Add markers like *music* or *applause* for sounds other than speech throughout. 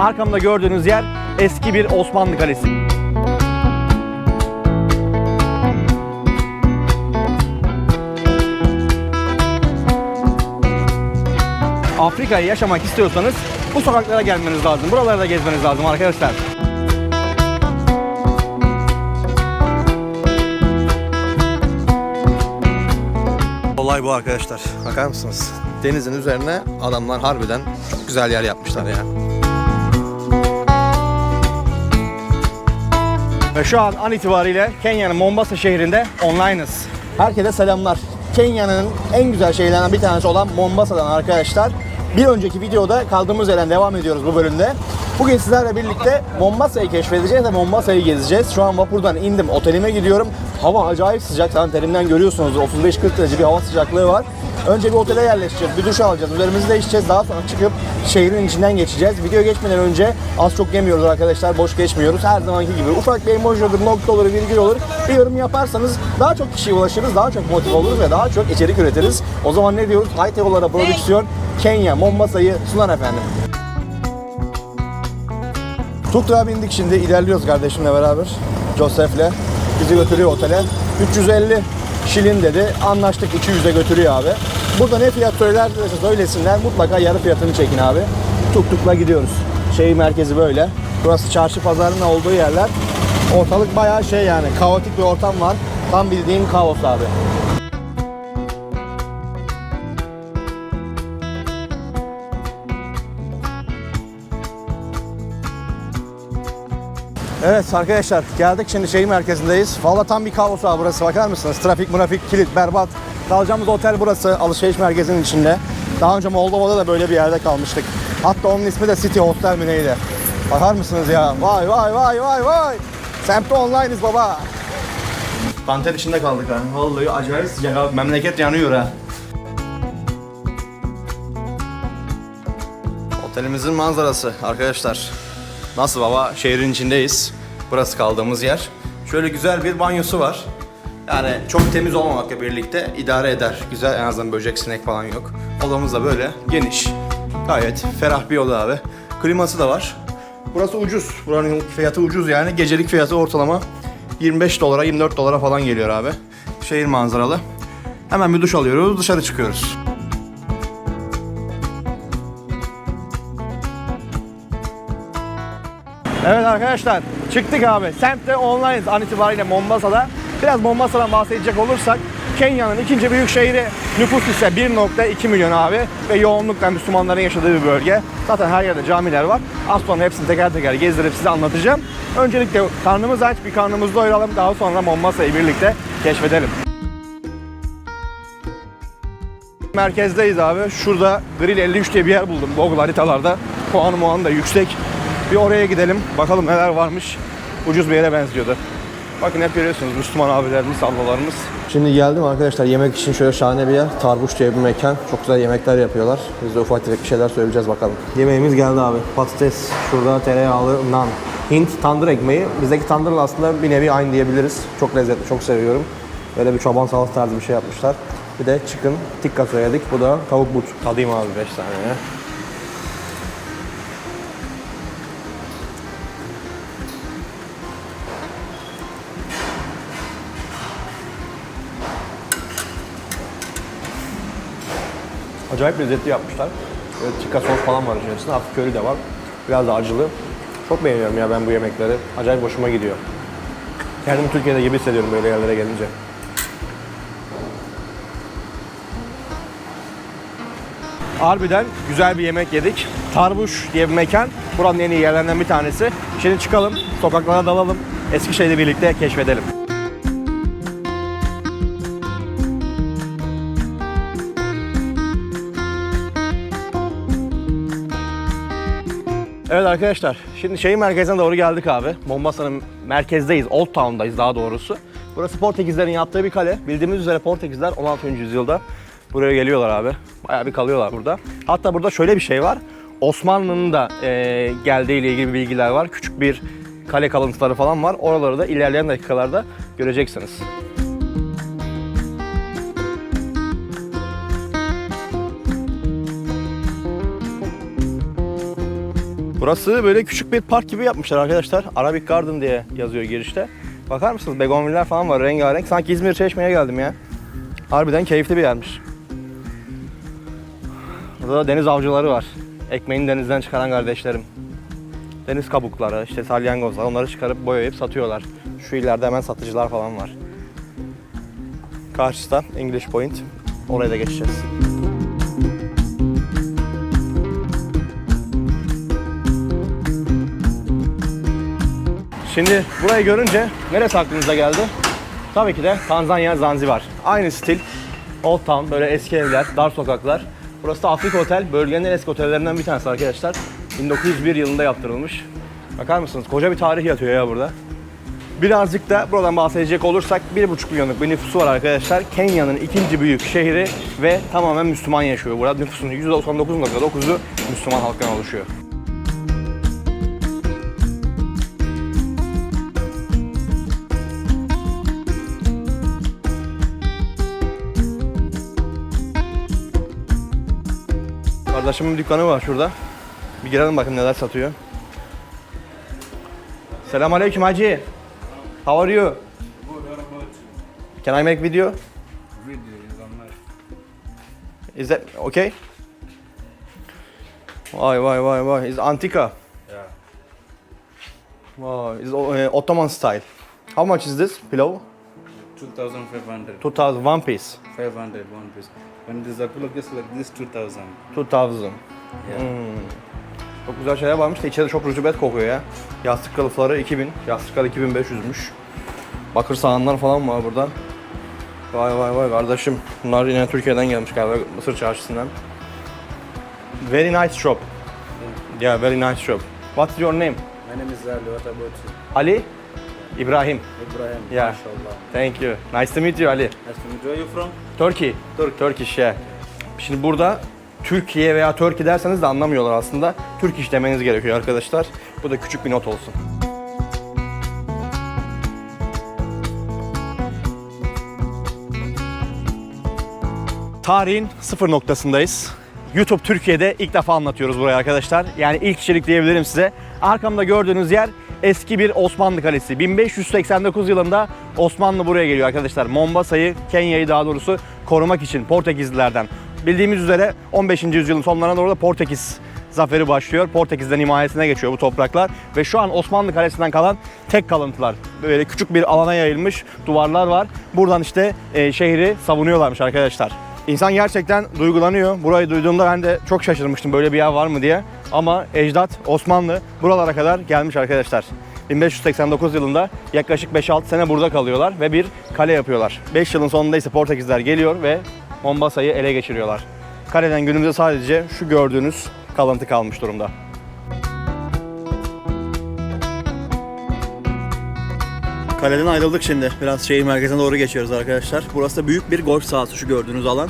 Arkamda gördüğünüz yer eski bir Osmanlı Kalesi. Afrika'yı yaşamak istiyorsanız bu sokaklara gelmeniz lazım. Buraları da gezmeniz lazım arkadaşlar. Olay bu arkadaşlar. Bakar mısınız? Denizin üzerine adamlar harbiden çok güzel yer yapmışlar ya. Ve şu an an itibariyle Kenya'nın Mombasa şehrinde online'ız. Herkese selamlar. Kenya'nın en güzel şehirlerinden bir tanesi olan Mombasa'dan arkadaşlar. Bir önceki videoda kaldığımız yerden devam ediyoruz bu bölümde. Bugün sizlerle birlikte Mombasa'yı keşfedeceğiz ve Mombasa'yı gezeceğiz. Şu an vapurdan indim, otelime gidiyorum. Hava acayip sıcak. Zaten terimden görüyorsunuz 35-40 derece bir hava sıcaklığı var. Önce bir otele yerleşeceğiz, bir duş alacağız, üzerimizi değişeceğiz. Daha sonra çıkıp şehrin içinden geçeceğiz. Video geçmeden önce az çok yemiyoruz arkadaşlar, boş geçmiyoruz. Her zamanki gibi ufak bir emoji olur, nokta olur, virgül olur. Bir yorum yaparsanız daha çok kişiye ulaşırız, daha çok motive oluruz ve daha çok içerik üretiriz. O zaman ne diyoruz? Hayteolara prodüksiyon Kenya, Mombasa'yı sunan efendim. Tuktuğa bindik şimdi ilerliyoruz kardeşimle beraber. Joseph'le. Bizi götürüyor otele. 350 şilin dedi. Anlaştık 200'e götürüyor abi. Burada ne fiyat söylerse söylesinler mutlaka yarı fiyatını çekin abi. Tuktukla gidiyoruz. Şehir merkezi böyle. Burası çarşı pazarının olduğu yerler. Ortalık bayağı şey yani kaotik bir ortam var. Tam bildiğin kaos abi. Evet arkadaşlar geldik şimdi şehir merkezindeyiz. Valla tam bir kaos abi burası bakar mısınız? Trafik, murafik, kilit, berbat. Kalacağımız otel burası alışveriş merkezinin içinde. Daha önce Moldova'da da böyle bir yerde kalmıştık. Hatta onun ismi de City Hostel mi neydi? Bakar mısınız ya? Vay vay vay vay vay. Semtte online'ız baba. Kanter içinde kaldık ha. Vallahi acayip sıcak abi. Memleket yanıyor ha. Otelimizin manzarası arkadaşlar. Nasıl baba? Şehrin içindeyiz. Burası kaldığımız yer. Şöyle güzel bir banyosu var. Yani çok temiz olmamakla birlikte idare eder. Güzel en azından böcek sinek falan yok. Odamız da böyle geniş. Gayet ferah bir oda abi. Kliması da var. Burası ucuz. Buranın fiyatı ucuz yani. Gecelik fiyatı ortalama 25 dolara 24 dolara falan geliyor abi. Şehir manzaralı. Hemen bir duş alıyoruz dışarı çıkıyoruz. Evet arkadaşlar çıktık abi. Semtte online an itibariyle Mombasa'da. Biraz Mombasa'dan bahsedecek olursak Kenya'nın ikinci büyük şehri nüfus ise 1.2 milyon abi ve yoğunlukla Müslümanların yaşadığı bir bölge. Zaten her yerde camiler var. Az sonra hepsini teker teker gezdirip size anlatacağım. Öncelikle karnımız aç, bir karnımızı doyuralım. Daha sonra Mombasa'yı birlikte keşfedelim. Merkezdeyiz abi. Şurada Grill 53 diye bir yer buldum Google haritalarda. Puanı muanı da yüksek. Bir oraya gidelim. Bakalım neler varmış. Ucuz bir yere benziyordu. Bakın hep görüyorsunuz Müslüman abilerimiz, ablalarımız. Şimdi geldim arkadaşlar yemek için şöyle şahane bir yer. Tarbuş diye bir mekan. Çok güzel yemekler yapıyorlar. Biz de ufak tefek bir şeyler söyleyeceğiz bakalım. Yemeğimiz geldi abi. Patates, şurada tereyağlı nan. Hint tandır ekmeği. Bizdeki tandırla aslında bir nevi aynı diyebiliriz. Çok lezzetli, çok seviyorum. Böyle bir çoban salatası tarzı bir şey yapmışlar. Bir de chicken tikka söyledik. Bu da tavuk but. Tadayım abi 5 tane. Acayip lezzetli yapmışlar. Böyle tikka sos falan var içerisinde. Hafif köri de var. Biraz da acılı. Çok beğeniyorum ya ben bu yemekleri. Acayip hoşuma gidiyor. Kendimi Türkiye'de gibi hissediyorum böyle yerlere gelince. Harbiden güzel bir yemek yedik. Tarbuş diye bir mekan. Buranın en iyi yerlerinden bir tanesi. Şimdi çıkalım, sokaklara dalalım. Eskişehir'le birlikte keşfedelim. Evet arkadaşlar, şimdi şehir merkezine doğru geldik abi. Mombasa'nın merkezdeyiz, Old Town'dayız daha doğrusu. Burası Portekizlerin yaptığı bir kale. Bildiğimiz üzere Portekizler 16. yüzyılda buraya geliyorlar abi. Bayağı bir kalıyorlar burada. Hatta burada şöyle bir şey var. Osmanlı'nın da eee geldiğiyle ilgili bilgiler var. Küçük bir kale kalıntıları falan var. Oraları da ilerleyen dakikalarda göreceksiniz. Burası böyle küçük bir park gibi yapmışlar arkadaşlar. Arabic Garden diye yazıyor girişte. Bakar mısınız? Begonviller falan var rengarenk. Sanki İzmir Çeşme'ye geldim ya. Harbiden keyifli bir yermiş. Burada da deniz avcıları var. Ekmeğini denizden çıkaran kardeşlerim. Deniz kabukları, işte salyangozlar onları çıkarıp boyayıp satıyorlar. Şu ileride hemen satıcılar falan var. Karşıda English Point. Oraya da geçeceğiz. Şimdi burayı görünce neresi aklınıza geldi? Tabii ki de Tanzanya Zanzibar. Aynı stil. Old Town, böyle eski evler, dar sokaklar. Burası da Afrika Otel, bölgenin en eski otellerinden bir tanesi arkadaşlar. 1901 yılında yaptırılmış. Bakar mısınız? Koca bir tarih yatıyor ya burada. Birazcık da buradan bahsedecek olursak 1,5 milyonluk bir nüfusu var arkadaşlar. Kenya'nın ikinci büyük şehri ve tamamen Müslüman yaşıyor burada. Nüfusun %99.9'u Müslüman halktan oluşuyor. Bir dükkanı var şurada. Bir girelim bakın neler satıyor. Selam aleyküm hacı. How are you? Can I make video? Video is on my Is that okay? Vay vay vay vay. Is Antika. yeah. Wow, is uh, Ottoman style. How much is this pillow? 2500 2000 one piece. 500 one piece when this just like this 2000 2000. yeah Çok güzel şeyler varmış da içeride çok rutubet kokuyor ya. Yastık kılıfları 2000, yastıklar 2500'müş. Bakır sahanlar falan var burada. Vay vay vay kardeşim. Bunlar yine Türkiye'den gelmiş galiba Mısır çarşısından. Very nice shop. Yeah, very nice shop. What's your name? my name is Ali what about you Ali İbrahim. Ibrahim Yeah. mashallah Thank you. Nice to meet you Ali. nice to meet you are you from Turkey. Turk. Turkish yeah. Şimdi burada Türkiye veya Turkey derseniz de anlamıyorlar aslında. Türk iş demeniz gerekiyor arkadaşlar. Bu da küçük bir not olsun. Tarihin sıfır noktasındayız. YouTube Türkiye'de ilk defa anlatıyoruz burayı arkadaşlar. Yani ilk kişilik diyebilirim size. Arkamda gördüğünüz yer eski bir Osmanlı Kalesi. 1589 yılında Osmanlı buraya geliyor arkadaşlar. Mombasa'yı, Kenya'yı daha doğrusu korumak için Portekizlilerden. Bildiğimiz üzere 15. yüzyılın sonlarına doğru da Portekiz zaferi başlıyor. Portekiz'den himayesine geçiyor bu topraklar. Ve şu an Osmanlı Kalesi'nden kalan tek kalıntılar. Böyle küçük bir alana yayılmış duvarlar var. Buradan işte e, şehri savunuyorlarmış arkadaşlar. İnsan gerçekten duygulanıyor. Burayı duyduğumda ben de çok şaşırmıştım böyle bir yer var mı diye. Ama ecdat Osmanlı buralara kadar gelmiş arkadaşlar. 1589 yılında yaklaşık 5-6 sene burada kalıyorlar ve bir kale yapıyorlar. 5 yılın sonunda ise Portekizler geliyor ve Mombasa'yı ele geçiriyorlar. Kaleden günümüzde sadece şu gördüğünüz kalıntı kalmış durumda. Kaleden ayrıldık şimdi. Biraz şehir merkezine doğru geçiyoruz arkadaşlar. Burası da büyük bir golf sahası şu gördüğünüz alan.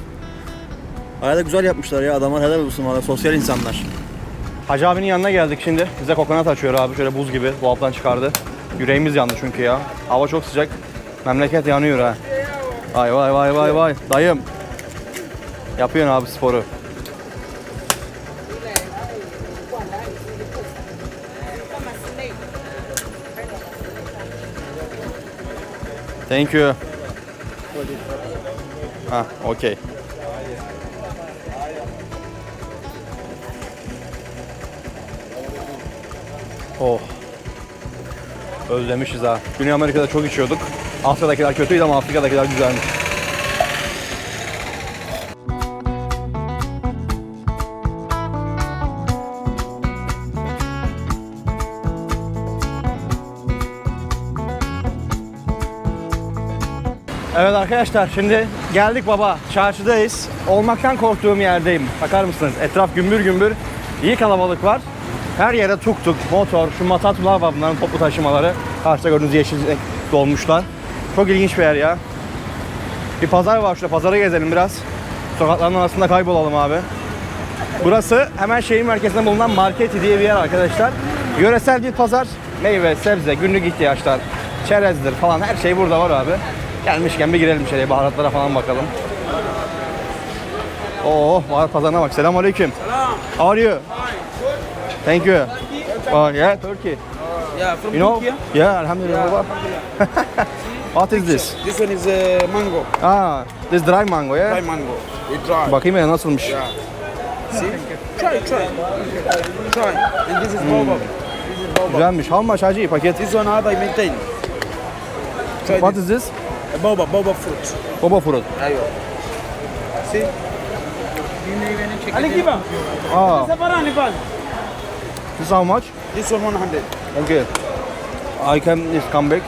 Bayağı da güzel yapmışlar ya. Adamlar helal olsun valla. Sosyal insanlar. Hacı abinin yanına geldik şimdi. Bize kokonat açıyor abi. Şöyle buz gibi. Dolaptan çıkardı. Yüreğimiz yandı çünkü ya. Hava çok sıcak. Memleket yanıyor ha. Vay vay vay vay vay. Dayım. Yapıyorsun abi sporu. Thank you. Ha, okey. Özlemişiz ha. Güney Amerika'da çok içiyorduk. Afrika'dakiler kötüydü ama Afrika'dakiler güzelmiş. Evet arkadaşlar şimdi geldik baba. Çarşıdayız. Olmaktan korktuğum yerdeyim. Bakar mısınız? Etraf gümbür gümbür. İyi kalabalık var. Her yere tuk tuk, motor, şu matatular var bunların toplu taşımaları. Karşıda gördüğünüz yeşil dolmuşlar. Çok ilginç bir yer ya. Bir pazar var şurada. Pazara gezelim biraz. Sokakların arasında kaybolalım abi. Burası hemen şehir merkezinde bulunan Marketi diye bir yer arkadaşlar. Yöresel bir pazar. Meyve, sebze, günlük ihtiyaçlar, çerezdir falan her şey burada var abi. Gelmişken bir girelim şöyle baharatlara falan bakalım. Oo, baharat pazarına bak. Selamünaleyküm. Selam. How are you? Thank you. Oh yeah, Turkey. Yeah, from You know? Turkey. Yeah, alhamdulillah. *laughs* What is this? This one is uh, mango, Ah, this dry mango dry yeah. mango. We dry. Bakayım ya nasılmış. Yeah. See? Try, try. Try. And this is baobab. This is baobab. Güzelmiş. How much hacı paket? This one hard I maintain. Try What this. is this? A baobab, baobab fruit. Baba fruit. Aywa. See? Ali kiba? Ah, Sabara Nepal. This how much? This one 100. Okay. I can this come back.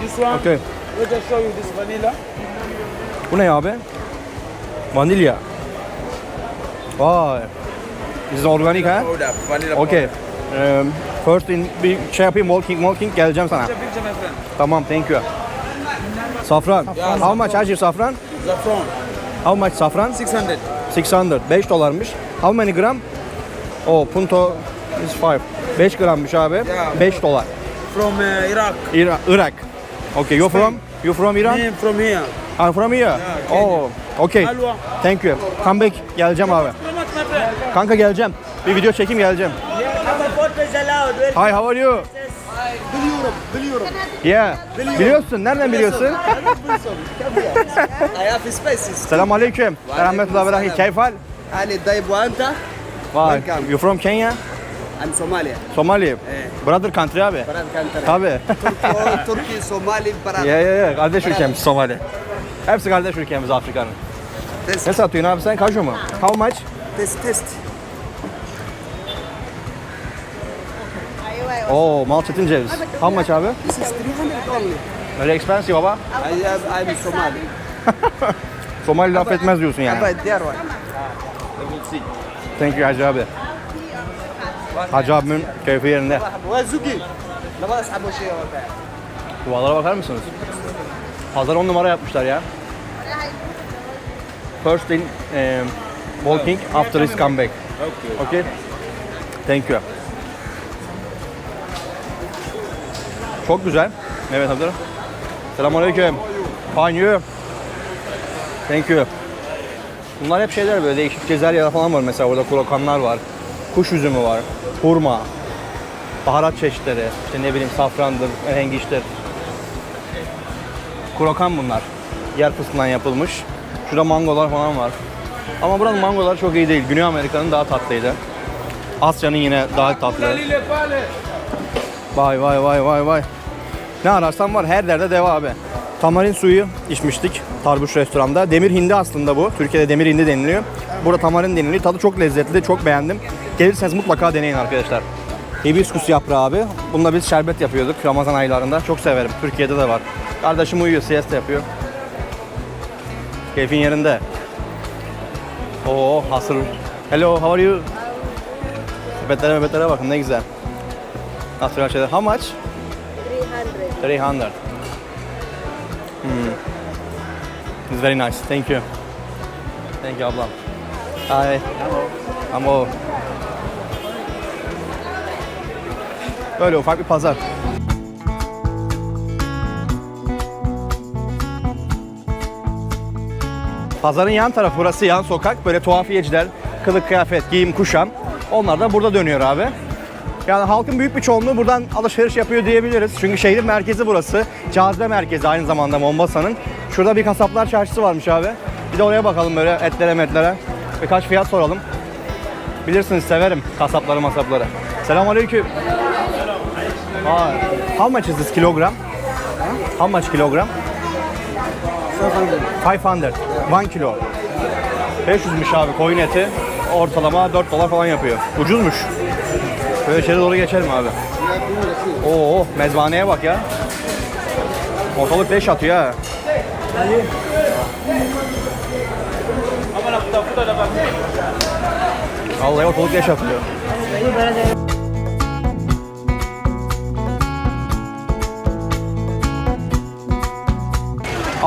This one, Okay. we'll just show you this vanilla. Bu ne abi? Vanilya. Vay. This is organic ha? Powder, vanilla Okay. Um, first in bir şey yapayım walking walking geleceğim sana. my friend. Tamam thank you. Safran. How much hacı safran? Saffron, How much safran? 600. 600. 5 dolarmış. How many gram? Oh, punto is 5. 5 grammış abi. Yeah. 5 dolar. From uh, Iraq. Ira Irak. Okay, you from? You from Iran? Me from here. I'm from here. Kenya. Oh, okay. Alwa. Thank you. Come back. Geleceğim abi. Kanka geleceğim. Bir video çekeyim geleceğim. Hi, how are you? Biliyorum, biliyorum. Yeah. Biliyorsun. Nereden biliyorsun? *laughs* I have spaces. Selam aleyküm. Rahmetullah ve rahim. Keyfal? Ali Dayib wa anta? Vay. Welcome. You from Kenya? I'm Somalia. Somali. Brother country abi. Baran country. Tabii. Turki, *laughs* Turki, Somali, Baran. Ya ya ya. Kardeş ülkemiz Somali. Hepsi kardeş ülkemiz Afrika'nın. Test, Ne satıyorsun abi sen? Kaju mu? How much? test, test. Oo, Malçetin ceviz. How much abi? This is 300 only. Very expensive baba. I have, I'm Somali. *laughs* Somali laf etmez diyorsun yani. But there one. Thank you Hacı abi. Hacı keyfi yerinde. Duvalara bakar mısınız? Pazar on numara yapmışlar ya. First in um, e, walking after his comeback. Okay. Thank you. Çok güzel. Evet Abdur. Selamünaleyküm. Fine you. Thank you. Bunlar hep şeyler böyle değişik cezeryalar falan var mesela orada krokanlar var. Kuş üzümü var. Hurma. Baharat çeşitleri. İşte ne bileyim safrandır, ehengiştir. Krokan bunlar. Yer fıstığından yapılmış. Şurada mangolar falan var. Ama buranın mangoları çok iyi değil. Güney Amerika'nın daha tatlıydı. Asya'nın yine daha tatlı. Vay vay vay vay vay. Ne ararsan var her derde deva abi. Tamarin suyu içmiştik Tarbuş restoranda. Demir hindi aslında bu. Türkiye'de demir hindi deniliyor. Burada tamarin deniliyor. Tadı çok lezzetli, çok beğendim. Gelirseniz mutlaka deneyin arkadaşlar. Hibiskus yaprağı abi. Bununla biz şerbet yapıyorduk Ramazan aylarında. Çok severim. Türkiye'de de var. Kardeşim uyuyor, siesta yapıyor. Keyfin yerinde. Oo hasır. Hello, how are you? Sepetlere mepetlere bakın ne güzel. Natural şeyler. How much? 300. 300. Hmm. It's very nice. Thank you. Thank you ablam. Hi. Amo. Böyle ufak bir pazar. Pazarın yan tarafı burası yan sokak. Böyle tuhafiyeciler, kılık kıyafet, giyim, kuşam. Onlar da burada dönüyor abi. Yani halkın büyük bir çoğunluğu buradan alışveriş yapıyor diyebiliriz. Çünkü şehrin merkezi burası. Cazibe merkezi aynı zamanda Mombasa'nın. Şurada bir kasaplar çarşısı varmış abi. Bir de oraya bakalım böyle etlere metlere. Birkaç fiyat soralım. Bilirsiniz severim kasapları masapları. Selamünaleyküm. Aa, how much is this kilogram? How much kilogram? 500. 1 kilo. 500'müş abi koyun eti. Ortalama 4 dolar falan yapıyor. Ucuzmuş. Böyle şeylere doğru geçelim abi. Oo, mezbaneye bak ya. Ortalık leş atıyor ha. Vallahi ortalık leş atıyor.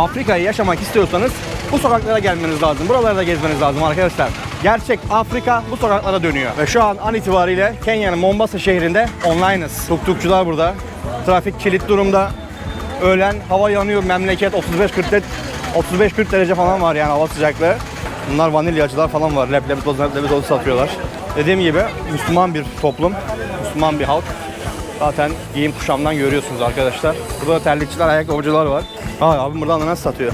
Afrika'yı yaşamak istiyorsanız bu sokaklara gelmeniz lazım. Buralarda gezmeniz lazım arkadaşlar. Gerçek Afrika bu sokaklara dönüyor. Ve şu an an itibariyle Kenya'nın Mombasa şehrinde online'ız. Tuktukçular burada. Trafik kilit durumda. Öğlen hava yanıyor memleket 35-40 35-40 derece falan var yani hava sıcaklığı. Bunlar vanilyacılar falan var. Leblebi tozu, leblebi tozu satıyorlar. Dediğim gibi Müslüman bir toplum. Müslüman bir halk. Zaten giyim kuşamdan görüyorsunuz arkadaşlar. Burada da terlikçiler, ayakkabıcılar var. Aa abim burada ananas satıyor.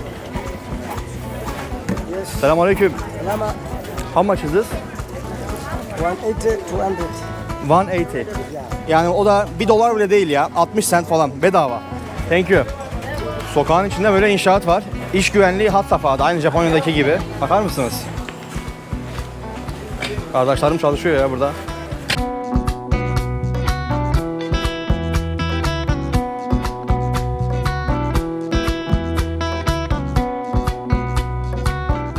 Selamünaleyküm. Lama How much is this? 180, 200. 180. Yani o da 1 dolar bile değil ya. 60 cent falan bedava. Thank you. Sokağın içinde böyle inşaat var. İş güvenliği hat safhada. Aynı Japonya'daki gibi. Bakar mısınız? Kardeşlerim çalışıyor ya burada.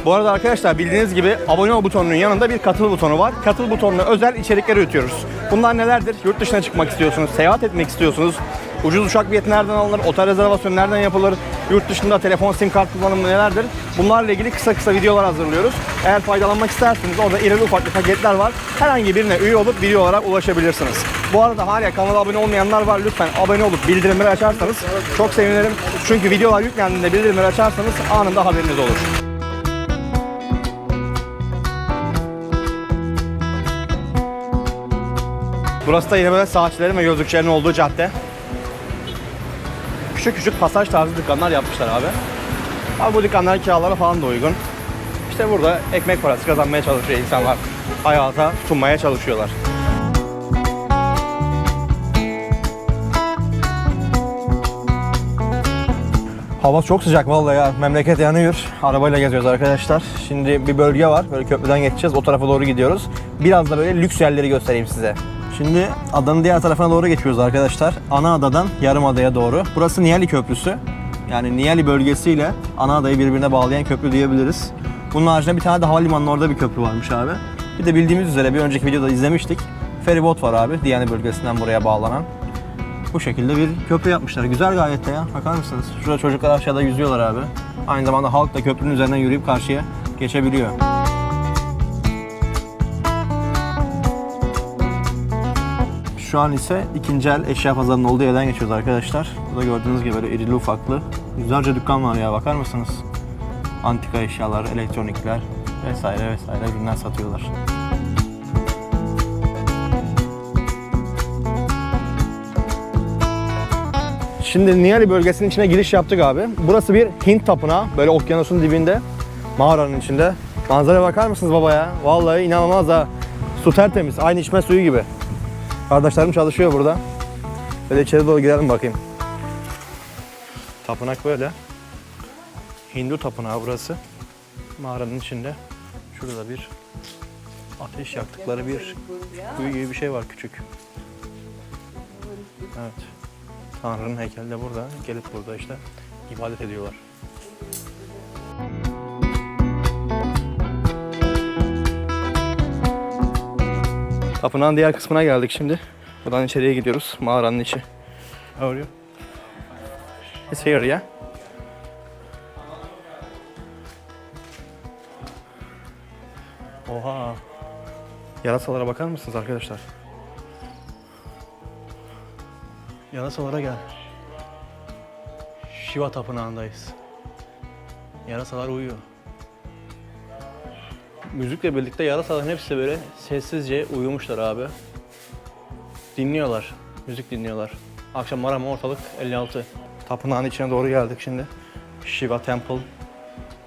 Bu arada arkadaşlar bildiğiniz gibi abone ol butonunun yanında bir katıl butonu var. Katıl butonuna özel içerikler üretiyoruz. Bunlar nelerdir? Yurt dışına çıkmak istiyorsunuz, seyahat etmek istiyorsunuz. Ucuz uçak bileti nereden alınır? Otel rezervasyonu nereden yapılır? Yurt dışında telefon sim kart kullanımı nelerdir? Bunlarla ilgili kısa kısa videolar hazırlıyoruz. Eğer faydalanmak isterseniz orada irili ufaklı paketler var. Herhangi birine üye olup video olarak ulaşabilirsiniz. Bu arada hala kanala abone olmayanlar var. Lütfen abone olup bildirimleri açarsanız çok sevinirim. Çünkü videolar yüklendiğinde bildirimleri açarsanız anında haberiniz olur. Burası da yine böyle saatçilerin ve gözlükçilerin olduğu cadde. Küçük küçük pasaj tarzı dükkanlar yapmışlar abi. Abi bu dükkanlar kiralara falan da uygun. İşte burada ekmek parası kazanmaya çalışıyor insanlar. Hayata tutunmaya çalışıyorlar. Hava çok sıcak vallahi ya. Memleket yanıyor. Arabayla geziyoruz arkadaşlar. Şimdi bir bölge var. Böyle köprüden geçeceğiz. O tarafa doğru gidiyoruz. Biraz da böyle lüks yerleri göstereyim size. Şimdi adanın diğer tarafına doğru geçiyoruz arkadaşlar. Ana adadan yarım adaya doğru. Burası Niyali Köprüsü. Yani Niyali bölgesiyle ana adayı birbirine bağlayan köprü diyebiliriz. Bunun haricinde bir tane de havalimanının orada bir köprü varmış abi. Bir de bildiğimiz üzere bir önceki videoda izlemiştik. Feribot var abi. Diyani bölgesinden buraya bağlanan. Bu şekilde bir köprü yapmışlar. Güzel gayet de ya. Bakar mısınız? Şurada çocuklar aşağıda yüzüyorlar abi. Aynı zamanda halk da köprünün üzerinden yürüyüp karşıya geçebiliyor. Şu an ise ikinci el eşya pazarının olduğu yerden geçiyoruz arkadaşlar. Burada gördüğünüz gibi böyle irili ufaklı yüzlerce dükkan var ya bakar mısınız? Antika eşyalar, elektronikler vesaire vesaire ürünler satıyorlar. Şimdi Niyali bölgesinin içine giriş yaptık abi. Burası bir Hint tapınağı. Böyle okyanusun dibinde. Mağaranın içinde. Manzaraya bakar mısınız baba ya? Vallahi inanılmaz ha. Su tertemiz. Aynı içme suyu gibi. Kardeşlerim çalışıyor burada. Böyle içeri doğru girelim bakayım. Tapınak böyle. Hindu tapınağı burası. Mağaranın içinde. Şurada bir ateş yaktıkları bir kuyu gibi bir şey var küçük. Evet. Tanrı'nın heykeli de burada. Gelip burada işte ibadet ediyorlar. Tapınağın diğer kısmına geldik şimdi. Buradan içeriye gidiyoruz. Mağaranın içi. You? It's here, yeah? Oha. Yarasalara bakar mısınız arkadaşlar? Yarasalara gel. Shiva tapınağındayız. Yarasalar uyuyor. Müzikle birlikte yarasaların hepsi böyle sessizce uyumuşlar abi. Dinliyorlar. Müzik dinliyorlar. Akşam var ama ortalık 56. Tapınağın içine doğru geldik şimdi. Shiva Temple.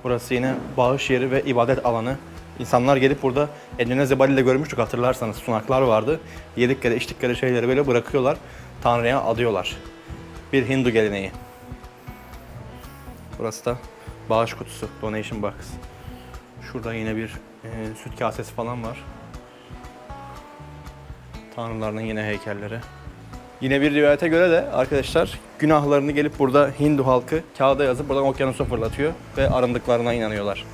Burası yine bağış yeri ve ibadet alanı. İnsanlar gelip burada Endonezya Bali'de görmüştük hatırlarsanız sunaklar vardı. Yedikleri içtikleri şeyleri böyle bırakıyorlar. Tanrı'ya adıyorlar. Bir Hindu geleneği. Burası da bağış kutusu, donation box. Şurada yine bir e, süt kasesi falan var. Tanrılarının yine heykelleri. Yine bir rivayete göre de arkadaşlar günahlarını gelip burada Hindu halkı kağıda yazıp buradan okyanusa fırlatıyor ve arındıklarına inanıyorlar.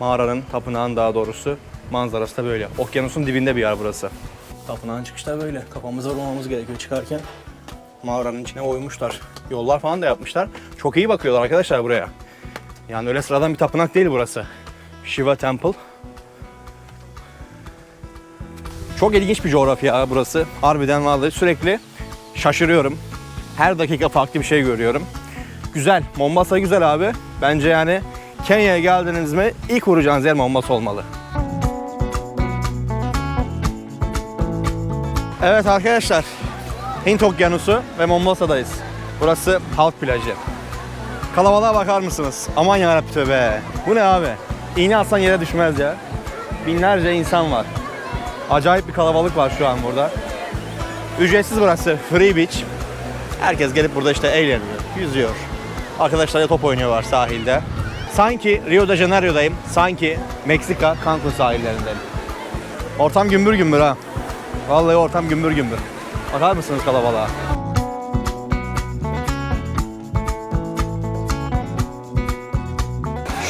Mağaranın, tapınağın daha doğrusu manzarası da böyle. Okyanusun dibinde bir yer burası. Tapınağın çıkışta böyle. Kafamıza vurmamız gerekiyor çıkarken. Mağaranın içine oymuşlar. Yollar falan da yapmışlar. Çok iyi bakıyorlar arkadaşlar buraya. Yani öyle sıradan bir tapınak değil burası. Shiva Temple. Çok ilginç bir coğrafya burası. Harbiden vallahi sürekli şaşırıyorum. Her dakika farklı bir şey görüyorum. Güzel. Mombasa güzel abi. Bence yani Kenya'ya geldiniz mi ilk uğrayacağınız yer Mombasa olmalı. Evet arkadaşlar, Hint Okyanusu ve Mombasa'dayız. Burası halk plajı. Kalabalığa bakar mısınız? Aman yarabbim tövbe. Bu ne abi? İğne atsan yere düşmez ya. Binlerce insan var. Acayip bir kalabalık var şu an burada. Ücretsiz burası. Free beach. Herkes gelip burada işte eğleniyor, yüzüyor. Arkadaşlarla top oynuyorlar sahilde. Sanki Rio de Janeiro'dayım. Sanki Meksika, Cancun sahillerindeyim. Ortam gümbür gümbür ha. Vallahi ortam gümbür gümbür. Bakar mısınız kalabalığa?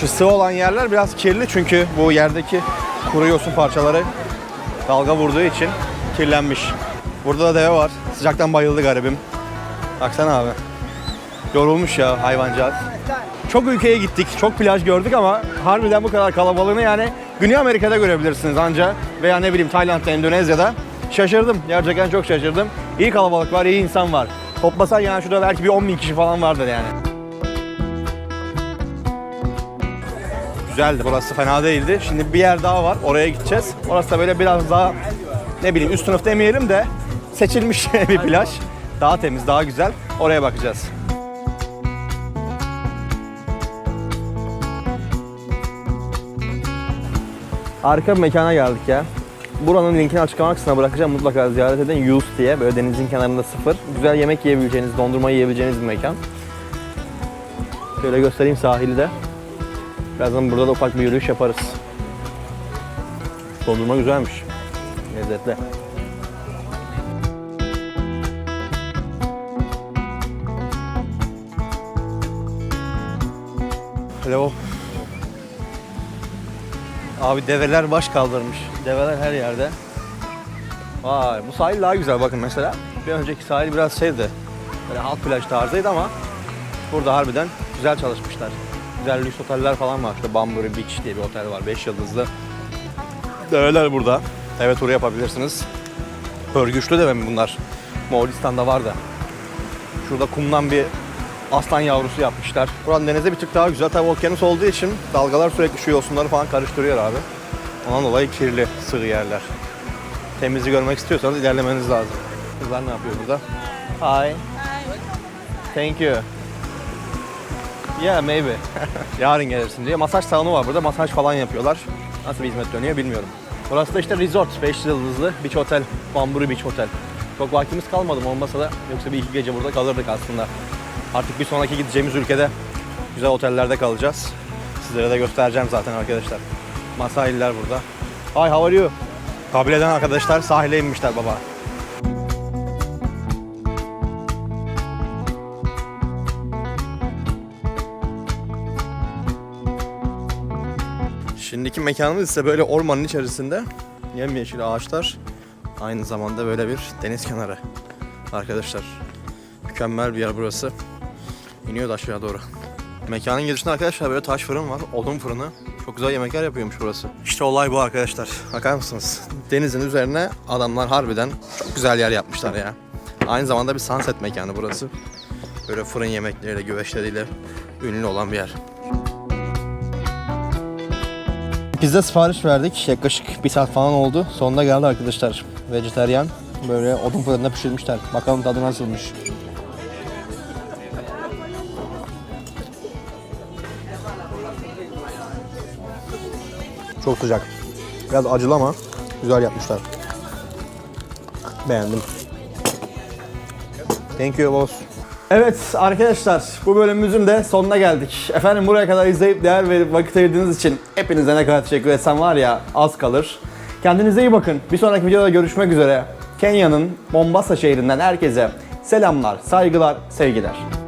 Şu sıvı olan yerler biraz kirli çünkü bu yerdeki kuru yosun parçaları dalga vurduğu için kirlenmiş. Burada da deve var. Sıcaktan bayıldı garibim. Baksana abi. Yorulmuş ya hayvancağız. Çok ülkeye gittik, çok plaj gördük ama harbiden bu kadar kalabalığını yani Güney Amerika'da görebilirsiniz anca veya ne bileyim Tayland'da, Endonezya'da. Şaşırdım, gerçekten çok şaşırdım. İyi kalabalık var, iyi insan var. Toplasan yani şurada belki bir 10 bin kişi falan vardır yani. Güzeldi, burası fena değildi. Şimdi bir yer daha var, oraya gideceğiz. Orası da böyle biraz daha ne bileyim üst sınıf demeyelim de seçilmiş *laughs* bir plaj. Daha temiz, daha güzel. Oraya bakacağız. Harika bir mekana geldik ya. Buranın linkini açıklama kısmına bırakacağım. Mutlaka ziyaret edin. Yus diye böyle denizin kenarında sıfır. Güzel yemek yiyebileceğiniz, dondurma yiyebileceğiniz bir mekan. Şöyle göstereyim sahili de. Birazdan burada da ufak bir yürüyüş yaparız. Dondurma güzelmiş. Lezzetli. Hello. Abi develer baş kaldırmış. Develer her yerde. Vay bu sahil daha güzel bakın mesela. Bir önceki sahil biraz şeydi. Böyle halk plaj tarzıydı ama burada harbiden güzel çalışmışlar. Güzel lüks oteller falan var. İşte Bamburi Beach diye bir otel var. 5 yıldızlı. Develer burada. Evet turu yapabilirsiniz. Örgüçlü deve mi bunlar? Moğolistan'da var da. Şurada kumdan bir aslan yavrusu yapmışlar. Buranın denize bir tık daha güzel. Tabii okyanus olduğu için dalgalar sürekli şu yosunları falan karıştırıyor abi. Ondan dolayı kirli, sığ yerler. Temizi görmek istiyorsanız ilerlemeniz lazım. Kızlar ne yapıyor burada? Hi. Thank you. Yeah, maybe. *laughs* Yarın gelirsin diye. Masaj salonu var burada. Masaj falan yapıyorlar. Nasıl bir hizmet dönüyor bilmiyorum. Burası da işte resort. 5 yıldızlı beach hotel. Bamburi Beach Hotel. Çok vaktimiz kalmadı Mombasa'da. Yoksa bir iki gece burada kalırdık aslında. Artık bir sonraki gideceğimiz ülkede güzel otellerde kalacağız. Sizlere de göstereceğim zaten arkadaşlar. Masahiller burada. Hi, how are you? Kabileden arkadaşlar sahile inmişler baba. Şimdiki mekanımız ise böyle ormanın içerisinde yemyeşil ağaçlar. Aynı zamanda böyle bir deniz kenarı. Arkadaşlar mükemmel bir yer burası. İniyordu aşağı doğru. Mekanın girişinde arkadaşlar böyle taş fırın var. Odun fırını. Çok güzel yemekler yapıyormuş burası. İşte olay bu arkadaşlar. Bakar mısınız? Denizin üzerine adamlar harbiden çok güzel yer yapmışlar ya. Aynı zamanda bir sunset mekanı burası. Böyle fırın yemekleriyle, güveçleriyle ünlü olan bir yer. Pizza sipariş verdik. Yaklaşık bir saat falan oldu. Sonunda geldi arkadaşlar. Vejeteryan. Böyle odun fırında pişirmişler. Bakalım tadı nasılmış. Çok sıcak. Biraz acılı ama güzel yapmışlar. Beğendim. Thank you boss. Evet arkadaşlar bu bölümümüzün de sonuna geldik. Efendim buraya kadar izleyip değer verip vakit ayırdığınız için hepinize ne kadar teşekkür etsem var ya az kalır. Kendinize iyi bakın. Bir sonraki videoda görüşmek üzere. Kenya'nın Mombasa şehrinden herkese selamlar, saygılar, sevgiler.